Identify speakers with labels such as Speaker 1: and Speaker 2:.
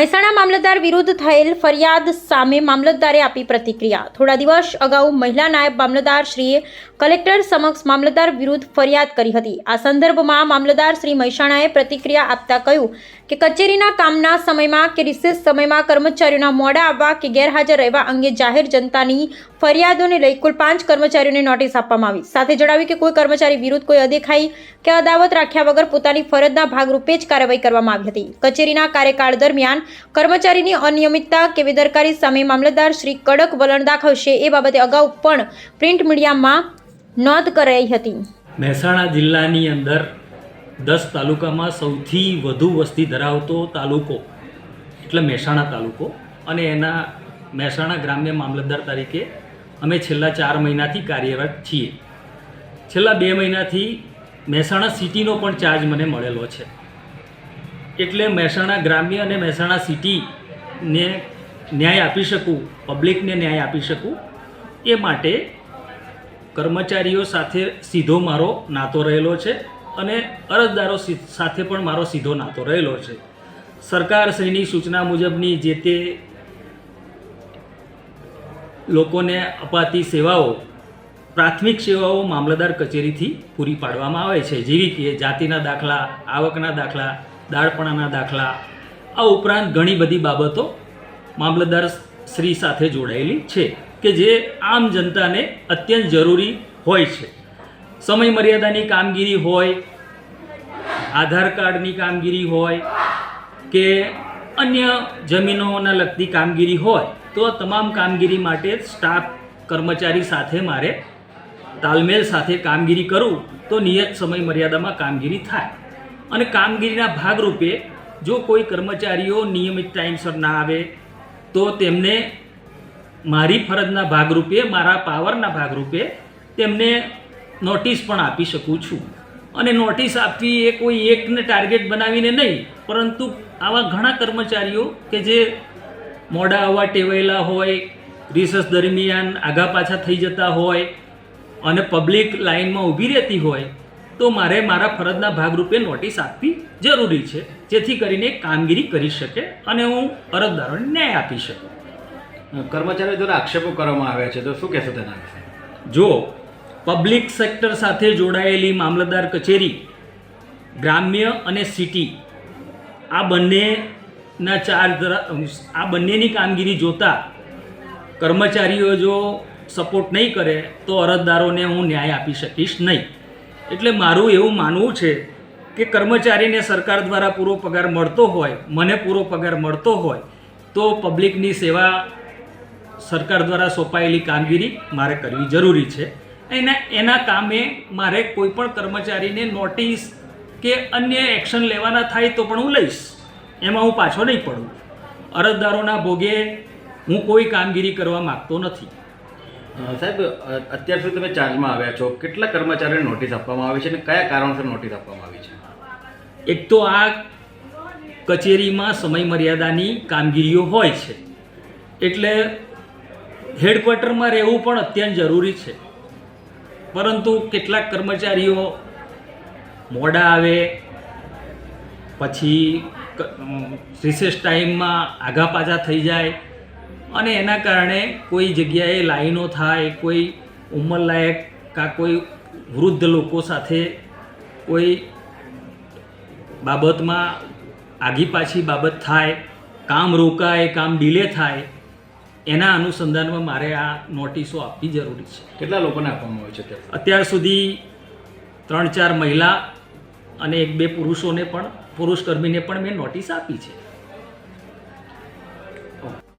Speaker 1: મહેસાણા મામલતદાર વિરુદ્ધ થયેલ ફરિયાદ સામે મામલતદારે આપી પ્રતિક્રિયા. થોડા દિવસ અગાઉ મહિલા નાયબ મામલતદાર શ્રીએ કલેક્ટર સમક્ષ મામલતદાર વિરુદ્ધ ફરિયાદ કરી હતી. આ સંદર્ભમાં મામલતદાર શ્રી મહેસાણાએ પ્રતિક્રિયા આપતા કહ્યું કે કચેરીના કામના સમયમાં કે રિસેસ સમયમાં કર્મચારીઓના મોડા આવવા કે ગેરહાજર રહેવા અંગે જાહેર જનતાની ફરિયાદોને લઈ કુલ પાંચ કર્મચારીઓને નોટિસ આપવામાં આવી. સાથે જણાવ્યું કે કોઈ કર્મચારી વિરુદ્ધ કોઈ અદેખાઈ કે અદાવત રાખ્યા વગર પોતાની ફરજના ભાગરૂપે જ કાર્યવાહી કરવામાં આવી હતી. કચેરીના કાર્યકાળ દરમિયાન કર્મચારીની અનિયમિતતા કે બેદરકારી સામે મામલતદાર શ્રી કડક વલણ દાખવશે એ બાબતે અગાઉ પણ પ્રિન્ટ મીડિયામાં નોંધ કરાઈ હતી.
Speaker 2: મહેસાણા જિલ્લાની અંદર દસ તાલુકામાં સૌથી વધુ વસ્તી ધરાવતો તાલુકો એટલે મહેસાણા તાલુકો અને એના મહેસાણા ગ્રામ્ય મામલતદાર તરીકે અમે છેલ્લા ચાર મહિનાથી કાર્યરત છીએ. છેલ્લા બે મહિનાથી મહેસાણા સિટીનો પણ ચાર્જ મને મળેલો છે. એટલે મહેસાણા ગ્રામ્ય અને મહેસાણા સિટીને ન્યાય આપી શકું, પબ્લિકને ન્યાય આપી શકું, એ માટે કર્મચારીઓ સાથે સીધો મારો નાતો રહેલો છે અને અરજદારો સાથે પણ મારો સીધો નાતો રહેલો છે. સરકારશ્રીની સૂચના મુજબની જે તે લોકોને અપાતી સેવાઓ, પ્રાથમિક સેવાઓ મામલતદાર કચેરીથી પૂરી પાડવામાં આવે છે. જેવી કે જાતિના દાખલા, આવકના દાખલા દાળપણાના દાખલા. આ ઉપરાંત ઘણી બધી બાબતો મામલતદાર શ્રી સાથે જોડાયેલી છે કે જે આમ જનતાને અત્યંત જરૂરી હોય છે. સમય મર્યાદાની કામગીરી હોય, આધાર કાર્ડની કામગીરી હોય કે અન્ય જમીનોના લગતી કામગીરી હોય, તો તમામ કામગીરી માટે સ્ટાફ કર્મચારી સાથે મારે તાલમેલ સાથે કામગીરી કરું તો નિયત સમય મર્યાદામાં કામગીરી થાય. અને કામગીરીના ભાગરૂપે જો કોઈ કર્મચારીઓ નિયમિત ટાઈમસર ના આવે, તો તેમને મારી ફરજના ભાગરૂપે, મારા પાવરના ભાગરૂપે તેમને નોટિસ પણ આપી શકું છું. અને નોટિસ આપવી એ કોઈ એકને ટાર્ગેટ બનાવીને નહીં, પરંતુ આવા ઘણા કર્મચારીઓ કે જે મોડા આવવા ટેવાયેલા હોય, રિસર્ચ દરમિયાન આગા પાછા થઈ જતા હોય અને પબ્લિક લાઇનમાં ઊભી રહેતી હોય તો મારે મારા ફરજના ભાગરૂપે નોટિસ આપવી જરૂરી છે જેથી કરીને કામગીરી કરી શકે અને હું અરજદારોને ન્યાય આપી શકું.
Speaker 3: કર્મચારીઓ દ્વારા આક્ષેપો કરવામાં આવ્યા છે તો શું કહેશો તેના વિશે?
Speaker 2: જો પબ્લિક સેક્ટર સાથે જોડાયેલી મામલતદાર કચેરી ગ્રામ્ય અને સિટી આ બંનેના ચાર આ બંનેની કામગીરી જોતા કર્મચારીઓ જો સપોર્ટ નહીં કરે તો અરજદારોને હું ન્યાય આપી શકીશ નહીં. એટલે મારું એવું માનવું છે કે કર્મચારીને સરકાર દ્વારા પૂરો પગાર મળતો હોય, મને પૂરો પગાર મળતો હોય, તો પબ્લિકની સેવા સરકાર દ્વારા સોંપાયેલી કામગીરી મારે કરવી જરૂરી છે. એના એના કામે મારે કોઈ પણ કર્મચારીને નોટિસ કે અન્ય એક્શન લેવાના થાય તો પણ હું લઈશ. એમાં હું પાછો નહીં પડું. અરજદારોના ભોગે હું કોઈ કામગીરી કરવા માગતો નથી.
Speaker 3: સાહેબ અત્યાર સુધી તમે ચાર્જમાં આવ્યા છો. કેટલા કર્મચારીઓને નોટિસ આપવામાં આવી છે અને કયા કારણસર નોટિસ આપવામાં આવી છે?
Speaker 2: એક તો આ કચેરીમાં સમય મર્યાદાની કામગીરીઓ હોય છે. એટલે હેડક્વાર્ટરમાં રહેવું પણ અત્યંત જરૂરી છે. પરંતુ કેટલાક કર્મચારીઓ મોડા આવે, પછી રિસેસ ટાઈમમાં આઘા પાછા થઈ જાય અને એના કારણે કોઈ જગ્યાએ લાઈનો થાય કોઈ ઉંમરલાયક કાં કોઈ વૃદ્ધ લોકો સાથે કોઈ બાબતમાં આગી પાછી બાબત થાય કામ રોકાય કામ ડીલે થાય એના અનુસંધાનમાં મારે આ નોટિસો આપવી જરૂરી છે.
Speaker 3: કેટલા લોકોને આપવામાં આવે છે અત્યાર
Speaker 2: અત્યાર સુધી ત્રણ ચાર મહિલા અને એક બે પુરુષોને પણ પુરુષ કર્મીને પણ મેં નોટિસ આપી છે.